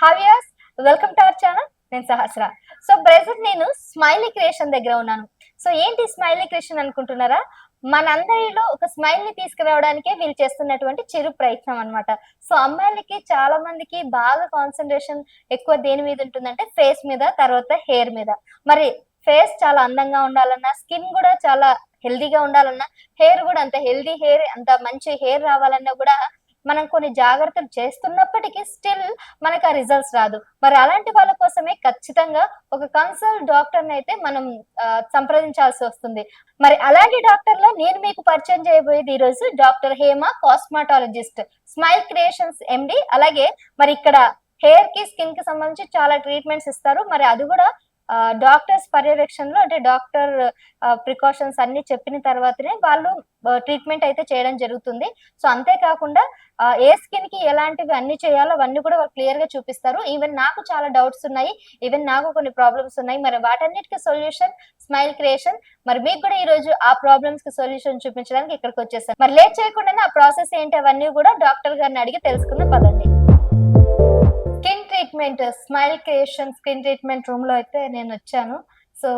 Hi viewers welcome to our channel నేను Sahasra. So present నేను smiley creation దగ్గర ఉన్నాను. సో ఏంటి స్మైలీ క్రియేషన్ అనుకుంటున్నారా? మనందరిలో ఒక స్మైల్ని తీసుకురావడానికే వీళ్ళు చేస్తున్నటువంటి చిరు ప్రయత్నం అన్నమాట. సో అమ్మాయిలకి చాలా మందికి బాగా కాన్సన్ట్రేషన్ ఎక్కువ దేని మీద ఉంటుందంటే ఫేస్ మీద తర్వాత హెయిర్ మీద. మరి ఫేస్ చాలా అందంగా ఉండాలన్నా స్కిన్ కూడా చాలా హెల్దీగా ఉండాలన్నా హెయిర్ కూడా అంత హెల్దీ హెయిర్ అంత మంచి హెయిర్ రావాలన్నా కూడా మనం కొన్ని జాగ్రత్తలు చేస్తున్నప్పటికీ స్టిల్ మనకు ఆ రిజల్ట్స్ రాదు. మరి అలాంటి వాళ్ళ కోసమే ఖచ్చితంగా ఒక కన్సల్ట్ డాక్టర్ని అయితే మనం సంప్రదించాల్సి వస్తుంది. మరి అలాంటి డాక్టర్లో నేను మీకు పరిచయం చేయబోయేది ఈరోజు doctor Hema cosmetologist smile creations MD అలాగే మరి ఇక్కడ హెయిర్కి స్కిన్కి సంబంధించి చాలా ట్రీట్మెంట్స్ ఇస్తారు. మరి అది కూడా డాక్టర్స్ పర్యవేక్షణలో అంటే డాక్టర్ ప్రికాషన్స్ అన్ని చెప్పిన తర్వాతనే వాళ్ళు ట్రీట్మెంట్ అయితే చేయడం జరుగుతుంది. సో అంతేకాకుండా ఏ స్కిన్కి ఎలాంటివి అన్ని చేయాలో అవన్నీ కూడా వాళ్ళు క్లియర్గా చూపిస్తారు. ఈవెన్ నాకు చాలా డౌట్స్ ఉన్నాయి. ఈవెన్ నాకు కొన్ని ప్రాబ్లమ్స్ ఉన్నాయి. మరి వాటన్నిటికి సొల్యూషన్ స్మైల్ క్రియేషన్. మరి మీకు కూడా ఈ రోజు ఆ ప్రాబ్లమ్స్కి సొల్యూషన్ చూపించడానికి ఇక్కడికి వచ్చేసాను. మరి లేట్ చేయకుండానే ఆ ప్రాసెస్ ఏంటి అవన్నీ కూడా డాక్టర్ గారిని అడిగి తెలుసుకున్న పదండి. Treatment smile creation skin treatment రూమ్లో అయితే నేను వచ్చాను. సో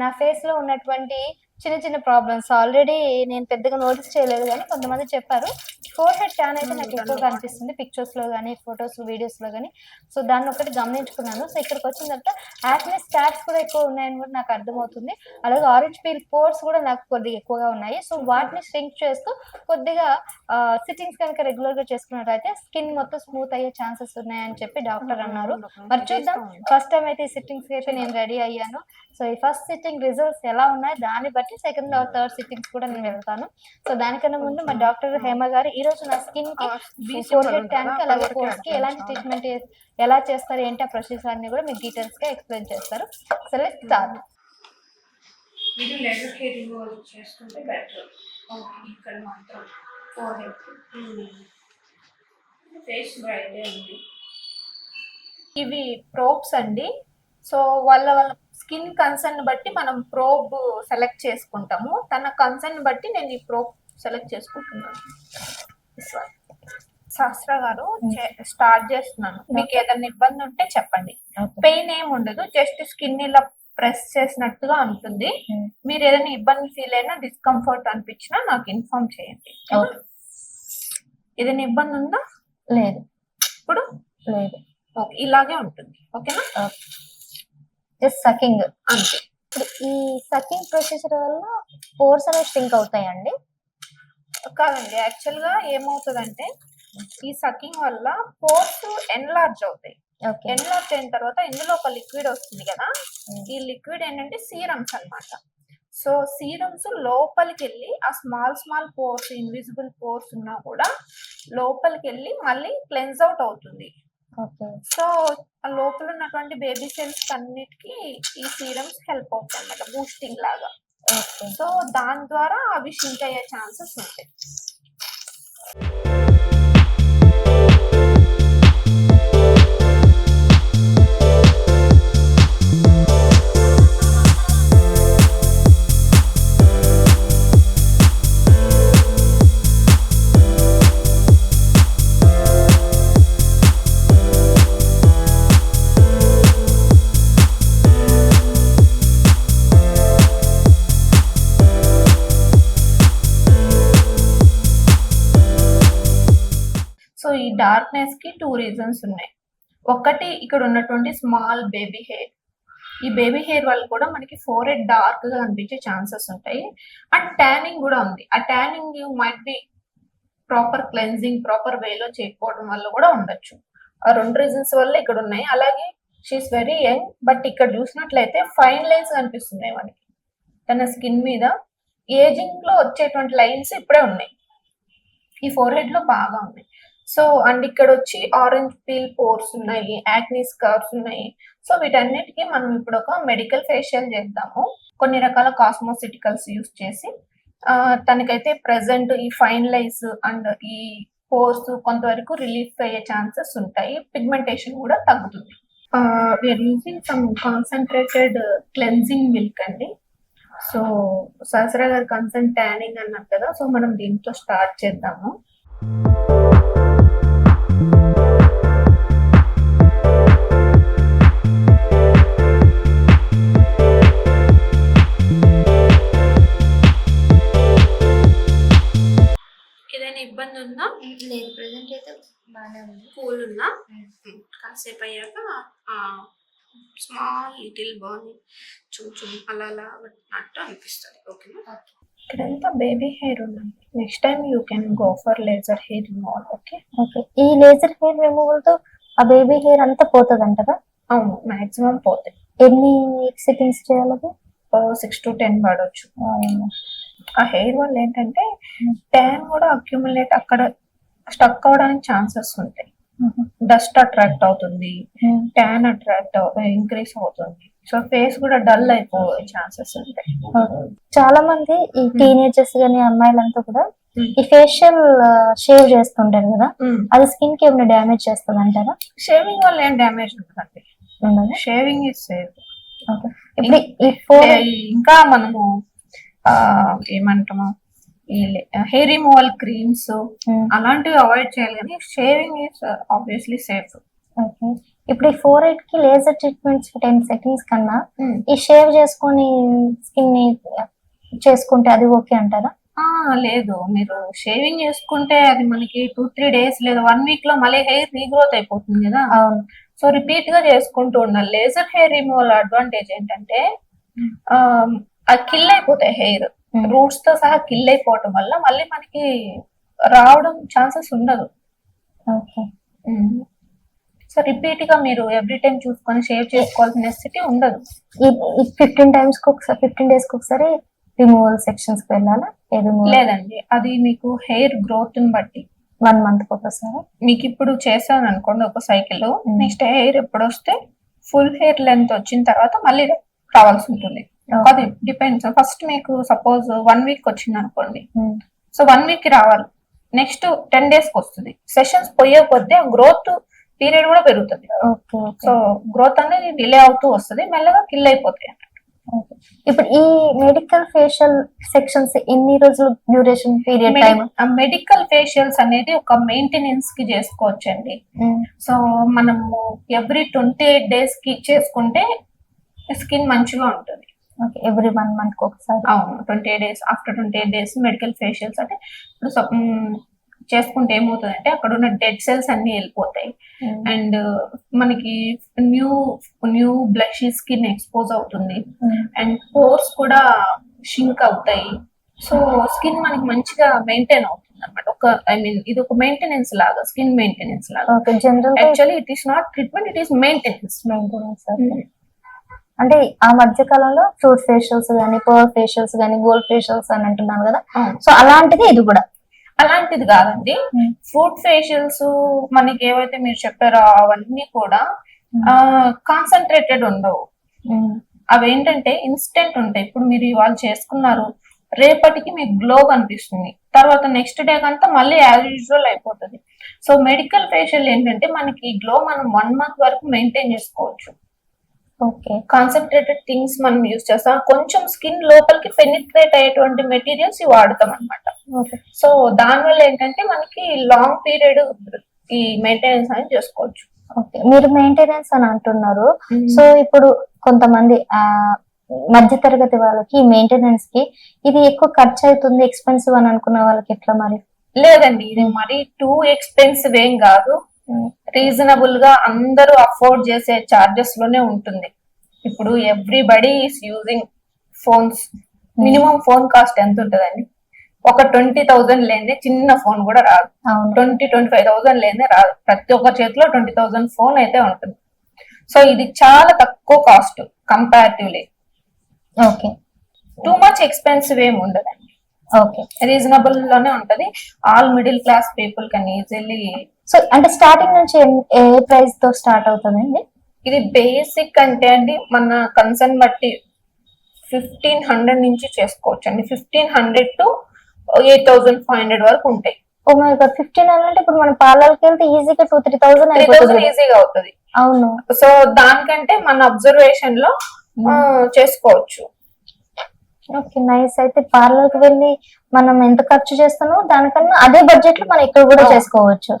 నా ఫేస్లో ఉన్నటువంటి చిన్న చిన్న ప్రాబ్లమ్స్ ఆల్రెడీ నేను పెద్దగా నోటీస్ చేయలేదు కానీ కొంతమంది చెప్పారు. ఫోర్ హెడ్ ట్యాన్ అయితే నాకు ఎక్కువగా అనిపిస్తుంది పిక్చర్స్లో కానీ ఫొటోస్ వీడియోస్లో కానీ సో దాన్ని ఒకటి గమనించుకున్నాను. సో ఇక్కడికి వచ్చిన తర్వాత యాక్నే స్టాట్స్ కూడా ఎక్కువ ఉన్నాయని కూడా నాకు అర్థమవుతుంది. అలాగే ఆరెంజ్ పీల్ పోర్స్ కూడా నాకు కొద్దిగా ఎక్కువగా ఉన్నాయి. సో వాటిని స్ట్రింక్ చేస్తూ కొద్దిగా సిట్టింగ్స్ కనుక రెగ్యులర్గా చేసుకున్నట్లయితే స్కిన్ మొత్తం స్మూత్ అయ్యే ఛాన్సెస్ ఉన్నాయని చెప్పి డాక్టర్ అన్నారు. మరి చూద్దాం. ఫస్ట్ టైం అయితే ఈ సిట్టింగ్స్ అయితే నేను రెడీ అయ్యాను. సో ఈ ఫస్ట్ సిట్టింగ్ రిజల్ట్స్ ఎలా ఉన్నాయి? దాన్ని బట్టి సెకండ్ ఆర్ థర్డ్ సిట్టింగ్స్ కూడా నేను వెళ్తాను. సో దానికన్నా ముందు మా డాక్టర్ హేమ గారు ఈ రోజు నా స్కిన్కి ఫోర్ హెడ్ ట్యాంక్ అలాగే పోర్స్కి ఎలాంటి ట్రీట్మెంట్ ఎలా చేస్తారు ఏంటి ఆ ప్రొసీజర్ అన్ని కూడా మీకు డీటెయిల్స్గా ఎక్స్ప్లెయిన్ చేస్తారు. సో లెట్ స్టార్ట్ ఇది లెటర్కి రిమూవ్ చేసుకుంటే బెటర్ ఇక్కడ మాత్రం ఫోర్ ఫేస్ బ్రైట్ ఉంది. ఇవి ప్రోబ్స్ అండి. సో వాళ్ళ వాళ్ళ స్కిన్ కన్సర్న్ బట్టి మనం ప్రోబ్ సెలెక్ట్ చేసుకుంటాము. తన కన్సర్న్ బట్టి నేను ఈ ప్రోబ్ సెలెక్ట్ చేసుకుంటున్నాను. శాస్త్ర గారు స్టార్ట్ చేస్తున్నాను. మీకు ఏదైనా ఇబ్బంది ఉంటే చెప్పండి. పెయిన్ ఏం ఉండదు. జస్ట్ స్కిన్ ఇలా ప్రెస్ చేసినట్టుగా ఉంటుంది. Hmm. మీరు ఏదైనా ఇబ్బంది ఫీల్ అయినా డిస్కంఫర్ట్ అనిపించినా నాకు ఇన్ఫార్మ్ చేయండి. Okay. ఏదైనా ఇబ్బంది ఉందా? లేదు. ఇప్పుడు? లేదు. ఓకే ఇలాగే ఉంటుంది. ఓకేనా జస్ట్ సకింగ్ అంతే. ఇప్పుడు ఈ సకింగ్ ప్రొసీజర్ వల్ల పోర్స్ అనేవి స్ట్రింక్ అవుతాయండి. కాదండి యాక్చువల్గా ఏమవుతుందంటే ఈ సకింగ్ వల్ల పోర్స్ ఎన్లార్జ్ అవుతాయి. ఓకే ఎన్లార్జ్ అయిన తర్వాత ఇందులో ఒక లిక్విడ్ వస్తుంది కదా. ఈ లిక్విడ్ ఏంటంటే సీరమ్స్ అన్నమాట. సో సీరమ్స్ లోపలికి వెళ్ళి ఆ small small pores invisible pores ఉన్నా కూడా లోపలికి వెళ్ళి మళ్ళీ క్లెన్స్ అవుట్ అవుతుంది. సో ఆ లోపల ఉన్నటువంటి బేబీ సెల్స్ అన్నిటికీ ఈ సీరమ్స్ హెల్ప్ అవుతాయి అన్నమాట బూస్టింగ్ లాగా సో దాని ద్వారా అవి షింక్ అయ్యే ఛాన్సెస్ ఉంటాయి. డార్క్నెస్కి టూ రీజన్స్ ఉన్నాయి. ఒకటి ఇక్కడ ఉన్నటువంటి స్మాల్ బేబీ హెయిర్ ఈ బేబీ హెయిర్ వల్ల కూడా మనకి ఫోర్ హెడ్ డార్క్గా కనిపించే ఛాన్సెస్ ఉంటాయి. అండ్ ట్యానింగ్ కూడా ఉంది. ఆ tanning might be proper cleansing proper వేలో చేయకపోవడం వల్ల కూడా ఉండొచ్చు. ఆ రెండు రీజన్స్ వల్ల ఇక్కడ ఉన్నాయి. అలాగే షీఈస్ వెరీ యంగ్ బట్ ఇక్కడ చూసినట్లయితే ఫైన్ లైన్స్ కనిపిస్తున్నాయి మనకి. తన స్కిన్ మీద ఏజింగ్లో వచ్చేటువంటి లైన్స్ ఇప్పుడే ఉన్నాయి. ఈ ఫోర్ హెడ్లో బాగా ఉన్నాయి. సో అండ్ ఇక్కడ వచ్చి ఆరెంజ్ పీల్ పోర్స్ ఉన్నాయి యాక్నీ స్కార్స్ ఉన్నాయి. సో వీటన్నిటికీ మనం ఇప్పుడు ఒక మెడికల్ ఫేషియల్ చేద్దాము. కొన్ని రకాల కాస్మోసిటికల్స్ యూస్ చేసి తనకైతే ప్రెసెంట్ ఈ ఫైన్ లైన్స్ అండ్ ఈ పోర్స్ కొంతవరకు రిలీఫ్ అయ్యే ఛాన్సెస్ ఉంటాయి. పిగ్మెంటేషన్ కూడా తగ్గుతుంది. We're using some concentrated cleansing milk అండి. సో సహస్రా గారి కన్సన్ ట్యానింగ్ అన్నారు కదా సో మనం దీంతో స్టార్ట్ చేద్దాము. లేదు ప్రెసెంట్ అయితే బాగానే ఉంది. కూల్ ఉన్నా కాసేపు అయ్యాక స్మాల్ లిటిల్ బాని కొంచెం అలా అలా పట్టినట్టు అనిపిస్తుంది. ఓకేనా ఇక్కడంతా బేబీ హెయిర్ ఉన్నాయి next time you can go for laser hair removal okay okay ఈ లేజర్ హెయిర్ రిమూవల్తో ఆ బేబీ హెయిర్ అంతా పోతుంది అంటారా అవును. మాక్సిమం పోతాయి ఎన్ని సిట్టింగ్స్ చేయాలి సిక్స్ టు టెన్ పడవచ్చు ఆ హెయిర్ వల్ల ఏంటంటే ట్యాన్ కూడా అక్యుములేట్ అక్కడ స్టక్ అవడానికి ఛాన్సెస్ ఉంటాయి. డస్ట్ అట్రాక్ట్ అవుతుంది. ట్యాన్ అట్రాక్ట్ ఇంక్రీస్ అవుతుంది. సో ఫేస్ కూడా డల్ అయిపోయే ఛాన్సెస్ ఉంటాయి. చాలా మంది ఈ టీనేజర్స్ గానీ అమ్మాయిలంతా కూడా. ఈ ఫేషియల్ షేవ్ చేస్తుంటారు కదా? అది స్కిన్కి ఏమైనా డ్యామేజ్ చేస్తుంది అంటారా షేవింగ్ వల్ల ఏం డ్యామేజ్ ఉంటుందండి షేవింగ్ ఇస్ సేఫ్ ఓకే. ఇప్పుడు ఇంకా మనము ఆ ఏమంటాము? హెయిర్ రిమూవల్ క్రీమ్స్ అలాంటివి అవాయిడ్ చేయాలి కానీ shaving is obviously safe okay ఇప్పుడు ఈ ఫోర్ ఎయిట్కి లేజర్ ట్రీట్మెంట్స్ టెన్ సెకండ్స్ కన్నా ఈ షేవ్ చేసుకొని స్కిన్ని చేసుకుంటే అది ఓకే అంటారా? లేదు. మీరు షేవింగ్ చేసుకుంటే అది మనకి టూ త్రీ డేస్ లేదా వన్ వీక్లో మళ్ళీ హెయిర్ రీగ్రోత్ అయిపోతుంది కదా. సో రిపీట్గా చేసుకుంటూ ఉండాలి. లేజర్ హెయిర్ రిమూవల్ అడ్వాంటేజ్ ఏంటంటే ఆ అది కిల్ అయిపోతాయి హెయిర్ Hmm. రూట్స్తో సహా కిల్ అయిపోవటం వల్ల మళ్ళీ మనకి రావడం ఛాన్సెస్ ఉండదు. సో రిపీట్గా మీరు ఎవ్రీ టైం చూసుకొని షేవ్ చేసుకోవాల్సిన నెసిటీ ఉండదు. ఫిఫ్టీన్ టైమ్స్కి ఒకసారి ఫిఫ్టీన్ డేస్కి ఒకసారి రిమూవల్ సెక్షన్స్ వెళ్ళాలా? లేదండి. అది మీకు హెయిర్ గ్రోత్ని బట్టి. వన్ మంత్కి ఒకసారి. మీకు ఇప్పుడు చేశాను అనుకోండి ఒక సైకిల్ Hmm. నెక్స్ట్ హెయిర్ ఎప్పుడు వస్తే ఫుల్ హెయిర్ లెంత్ వచ్చిన తర్వాత మళ్ళీ రావాల్సి ఉంటుంది. అది డిపెండ్స్ ఫస్ట్ మీకు సపోజ్ వన్ వీక్ వచ్చింది అనుకోండి. Hmm. సో వన్ వీక్కి రావాలి. నెక్స్ట్ టెన్ డేస్కి వస్తుంది. సెషన్స్ పోయే కొద్దీ గ్రోత్ పీరియడ్ కూడా పెరుగుతుంది. సో గ్రోత్ అనేది డిలే అవుతూ వస్తుంది. మెల్లగా కిల్ అయిపోతాయి ఇప్పుడు ఈ మెడికల్ ఫేషియల్ సెక్షన్స్ ఎన్ని రోజులు duration period time medical facials అనేది ఒక మెయింటెనెన్స్కి చేసుకోవచ్చండి. సో మనము ఎవ్రీ ట్వంటీ ఎయిట్ డేస్కి చేసుకుంటే స్కిన్ మంచిగా ఉంటుంది. ఎవ్రీ వన్ మంత్ ఒకసారి. అవును twenty eight days after twenty eight days medical facials అంటే ఇప్పుడు చేసుకుంటే ఏమవుతుందంటే అక్కడ ఉన్న డెడ్ సెల్స్ అన్ని వెళ్ళిపోతాయి. అండ్ మనకి new new blush skin expose అవుతుంది. అండ్ పోర్స్ కూడా షింక్ అవుతాయి. సో స్కిన్ మనకి మంచిగా మెయింటైన్ అవుతుంది అనమాట ఒక ఐ మీన్ ఇది ఒక మెయింటెనెన్స్ లాగా స్కిన్ మెయింటెనెన్స్ లాగా. General actually it is not treatment it is maintenance maintenance అంటే ఆ మధ్య కాలంలో ఫ్రూట్ ఫేషియల్స్ కానీ పవర్ ఫేషియల్స్ కానీ గోల్డ్ ఫేషియల్స్ అని అంటున్నాను కదా. సో అలాంటిది ఇది కూడా. అలాంటిది కాదండి. ఫ్రూట్ ఫేషియల్స్ మనకి ఏవైతే మీరు చెప్పారో అవన్నీ కూడా కాన్సన్ట్రేటెడ్ ఉండవు. అవి ఏంటంటే ఇన్స్టెంట్ ఉంటాయి. ఇప్పుడు మీరు ఇవాళ చేసుకున్నారు రేపటికి మీకు గ్లో కనిపిస్తుంది. తర్వాత నెక్స్ట్ డే కంతా మళ్ళీ యాజ్ యూజువల్ అయిపోతుంది. సో మెడికల్ ఫేషియల్ ఏంటంటే మనకి గ్లో మనం వన్ మంత్ వరకు మెయింటైన్ చేసుకోవచ్చు. ఓకే. కాన్సన్ట్రేటెడ్ థింగ్స్ మనం యూజ్ చేస్తాం. కొంచెం స్కిన్ లోపలికి పెనిట్రేట్ అయ్యేటువంటి మెటీరియల్స్ ఇవి వాడతాం అనమాట ఓకే. సో దానివల్ల ఏంటంటే మనకి లాంగ్ పీరియడ్ ఈ మెయింటెనెన్స్ అనేది చేసుకోవచ్చు. ఓకే. మీరు మెయింటెనెన్స్ అని అంటున్నారు. సో ఇప్పుడు కొంతమంది ఆ మధ్య తరగతి వాళ్ళకి మెయింటెనెన్స్కి ఇది ఎక్కువ ఖర్చు అవుతుంది ఎక్స్పెన్సివ్ అని అనుకున్న వాళ్ళకి ఎట్లా మరి? లేదండి. ఇది మరి టూ ఎక్స్పెన్సివ్ ఏం కాదు. రీజనబుల్గా అందరూ అఫోర్డ్ చేసే చార్జెస్లోనే ఉంటుంది. ఇప్పుడు everybody is using phones minimum phone cost ఎంత ఉంటుందండి? ఒక ట్వంటీ థౌజండ్ లేదే చిన్న ఫోన్ కూడా రాదు. ట్వంటీ ట్వంటీ ఫైవ్ థౌసండ్ లేదే రాదు. ప్రతి ఒక్క చేతిలో ట్వంటీ థౌసండ్ ఫోన్ అయితే ఉంటుంది. సో ఇది చాలా తక్కువ cost comparatively okay. Too much expensive ఏమి ఉండదండి. ఓకే. రీజనబుల్లోనే ఉంటది. All middle class people can easily so అంటే స్టార్టింగ్ నుంచి ఏ ప్రైస్తో స్టార్ట్ అవుతుందండి? ఇది బేసిక్ అంటే అండి మన కన్సర్న్ బట్టి ఫిఫ్టీన్ హండ్రెడ్ నుంచి చేసుకోవచ్చు అండి fifteen hundred to eight thousand five hundred వరకు ఉంటాయి. ఓ మై గాడ్ ఫిఫ్టీన్ అంటే ఇప్పుడు మనం పార్లర్కి వెళ్తే ఈజీగా two three thousand three thousand ఈజీగా అవుతుంది. అవును. సో దానికంటే మన అబ్జర్వేషన్లో చేసుకోవచ్చు. Okay nice. అయితే పార్లర్కి వెళ్ళి మనం ఎంత ఖర్చు చేస్తామో దానికన్నా అదే బడ్జెట్లో మనం ఇక్కడ కూడా. చేసుకోవచ్చు.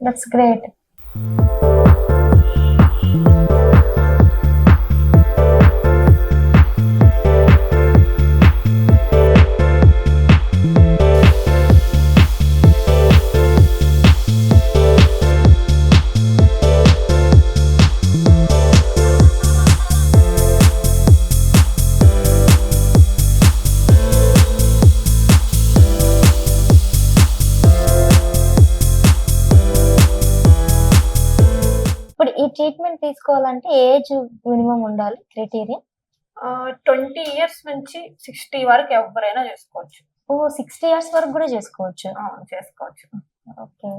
దట్స్ గ్రేట్ ట్రీట్మెంట్ తీసుకోవాలంటే ఏజ్ మినిమం ఉండాలి క్రైటీరియా? ట్వంటీ ఇయర్స్ నుంచి సిక్స్టీ వరకు ఎవరైనా చేసుకోవచ్చు. ఓ సిక్స్టీ ఇయర్స్ వరకు కూడా చేసుకోవచ్చు? చేసుకోవచ్చు. ఓకే.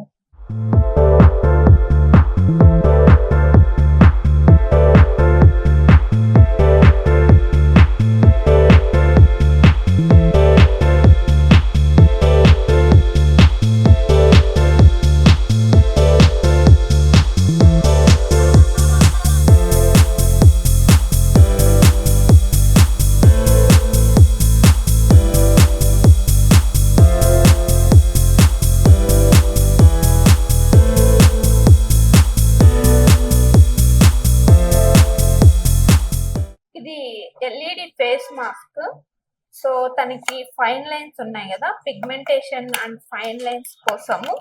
సో తనకి ఫైన్ లైన్స్ ఉన్నాయి కదా పిగ్మెంటేషన్ అండ్ ఫైన్ లైన్స్ కోసము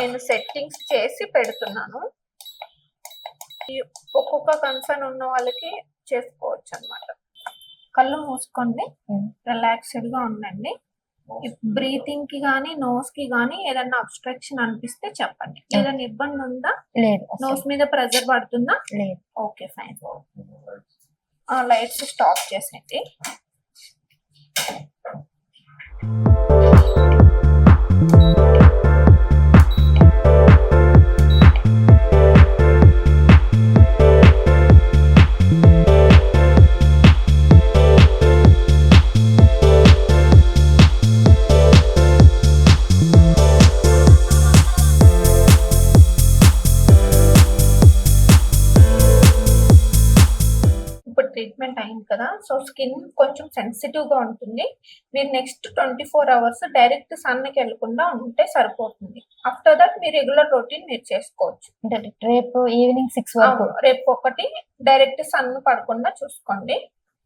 నేను సెట్టింగ్స్ చేసి పెడుతున్నాను. ఒక్కొక్క కన్సర్న్ ఉన్న వాళ్ళకి చేసుకోవచ్చు అన్నమాట. కళ్ళు మూసుకోండి Hmm. రిలాక్స్డ్గా ఉండండి. బ్రీతింగ్కి గానీ నోస్కి గానీ ఏదన్నా అబ్స్ట్రక్షన్ అనిపిస్తే చెప్పండి. ఏదైనా ఇబ్బంది ఉందా? లేదు నోస్ మీద ప్రెజర్ పడుతుందా? లేదు. ఓకే ఫైన్ లైట్స్ స్టాప్ చేసేయండి. Thank you. ట్రీట్మెంట్ అయింది కదా. సో స్కిన్ కొంచెం సెన్సిటివ్గా ఉంటుంది. మీరు next twenty four hours direct సన్కి వెళ్ళకుండా ఉంటే సరిపోతుంది. ఆఫ్టర్ దట్ మీ రెగ్యులర్ రొటీన్ మీరు చేసుకోవచ్చు. రేపు ఈవినింగ్ సిక్స్ వరకు. రేపు ఒకటి డైరెక్ట్ సన్ పడకుండా చూసుకోండి.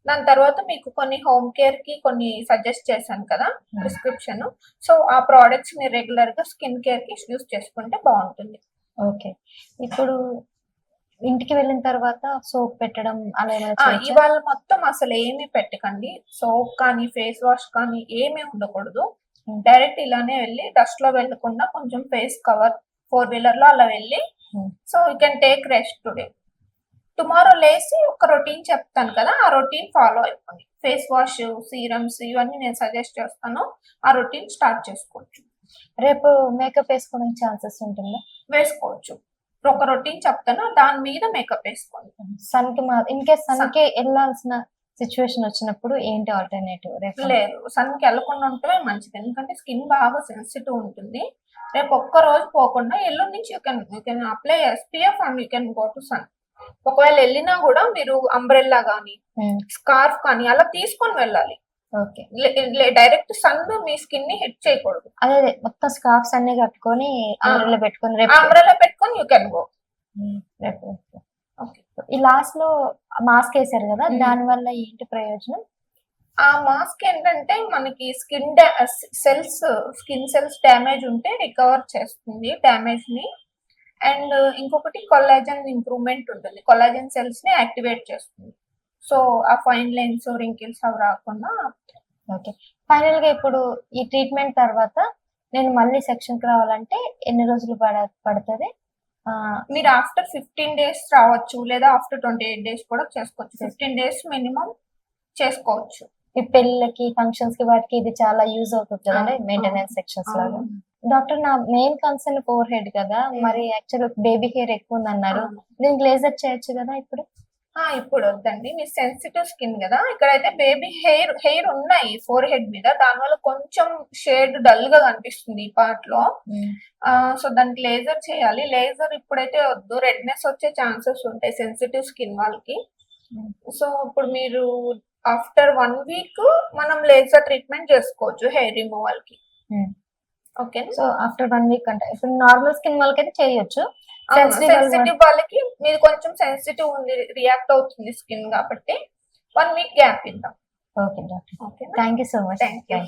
దాని తర్వాత మీకు కొన్ని హోమ్ కేర్కి కొన్ని సజెస్ట్ చేశాను కదా ప్రిస్క్రిప్షన్ సో ఆ ప్రోడక్ట్స్ మీరు రెగ్యులర్గా స్కిన్ కేర్కి యూస్ చేసుకుంటే బాగుంటుంది. ఓకే. ఇప్పుడు ఇంటికి వెళ్ళిన తర్వాత సోప్ పెట్టడం అలా? ఇవాళ మొత్తం అసలు ఏమీ పెట్టకండి. సోప్ కానీ ఫేస్ వాష్ కానీ ఏమీ ఉండకూడదు. డైరెక్ట్ ఇలానే వెళ్ళి డస్ట్లో వెళ్ళకుండా కొంచెం ఫేస్ కవర్ ఫోర్ వీలర్లో అలా వెళ్ళి. So you can take rest today tomorrow లేసి ఒక రొటీన్ చెప్తాను కదా ఆ రొటీన్ ఫాలో అయిపోండి. ఫేస్ వాష్ సీరమ్స్ ఇవన్నీ నేను సజెస్ట్ చేస్తాను. ఆ రొటీన్ స్టార్ట్ చేసుకోవచ్చు. రేపు మేకప్ వేసుకోవడానికి ఛాన్సెస్ ఉంటుందా? వేసుకోవచ్చు. ఒక రొటీన్ చెప్తాను దాని మీద మేకప్ వేసుకోండి. సన్కి మా ఇన్ కేస్ సన్. కి వెళ్ళాల్సిన సిచ్యువేషన్ వచ్చినప్పుడు ఏంటి ఆల్టర్నేటివ్ రేపు లేదు సన్కి వెళ్ళకుండా ఉంటే మంచిది. ఎందుకంటే స్కిన్ బాగా సెన్సిటివ్ ఉంటుంది. రేపు ఒక్క రోజు పోకుండా ఎల్లుండి నుంచి you can you can apply SPF and you can go to sun ఒకవేళ వెళ్ళినా కూడా మీరు అంబ్రెల్లా కానీ. స్కార్ఫ్ కానీ అలా తీసుకొని వెళ్ళాలి. ఓకే. డైరెక్ట్ సన్ మీ స్కిన్ని హిట్ చేయకూడదు. అదే అదే. మొత్తం స్కార్ఫ్స్ అన్ని కట్టుకొని అంబ్రెల్లా పెట్టుకొని రేపు అంబ్రెల్లా పెట్టుకొని యూ కెన్ గో ఉమ్, రేపు ఓకే. ఈ లాస్ట్లో మాస్క్ వేసారు కదా. దాని వల్ల ఏంటి ప్రయోజనం? ఆ మాస్క్ ఏంటంటే మనకి skin cells skin cells damage ఉంటే రికవర్ చేస్తుంది డ్యామేజ్ని. అండ్ ఇంకొకటి కొల్లాజన్ ఇంప్రూవ్మెంట్ ఉంటుంది. కొల్లాజన్ సెల్స్ని యాక్టివేట్ చేస్తుంది. సో ఆ ఫైన్ లైన్స్ రింకిల్స్ అవి రాకుండా ఓకే. ఫైనల్గా ఇప్పుడు ఈ ట్రీట్మెంట్ తర్వాత నేను మళ్ళీ సెక్షన్కి రావాలంటే ఎన్ని రోజులు పడ పడుతుంది? మీరు ఆఫ్టర్ ఫిఫ్టీన్ డేస్ రావచ్చు లేదా ఆఫ్టర్ ట్వంటీ ఎయిట్ డేస్ కూడా చేసుకోవచ్చు. ఫిఫ్టీన్ డేస్ మినిమం చేసుకోవచ్చు. ఈ పెళ్ళిళ్ళకి ఫంక్షన్స్కి వాటికి ఇది చాలా యూజ్ అవుతుంది కదండి మెయింటెనెన్స్ సెక్షన్స్ లాగా. డాక్టర్ నా మెయిన్ కన్సర్న్ ఫోర్ హెడ్ కదా మరి యాక్చువల్ బేబీ హెయిర్ ఎక్కువ ఉంది అన్నారు దీనికి లేజర్ చేయొచ్చు కదా ఇప్పుడు? ఇప్పుడు వద్దండి మీ సెన్సిటివ్ స్కిన్ కదా. ఇక్కడైతే బేబీ హెయిర్ హెయిర్ ఉన్నాయి ఫోర్ హెడ్ మీద దానివల్ల కొంచెం షేడ్ డల్గా కనిపిస్తుంది ఈ పార్ట్లో. సో దానికి లేజర్ చేయాలి. లేజర్ ఇప్పుడైతే వద్దు. రెడ్నెస్ వచ్చే ఛాన్సెస్ ఉంటాయి సెన్సిటివ్ స్కిన్ వాళ్ళకి. సో ఇప్పుడు మీరు ఆఫ్టర్ వన్ వీక్ మనం లేజర్ ట్రీట్మెంట్ చేసుకోవచ్చు hair రిమూవల్కి. Okay so after one week అంటే ఇప్పుడు నార్మల్ స్కిన్ వాళ్ళకైతే చేయొచ్చు. సెన్సిటివ్ వాళ్ళకి మీరు కొంచెం సెన్సిటివ్ ఉంది రియాక్ట్ అవుతుంది స్కిన్ కాబట్టి వన్ వీక్ గ్యాప్ ఇద్దాం. Okay doctor. Thank you so much Thank you.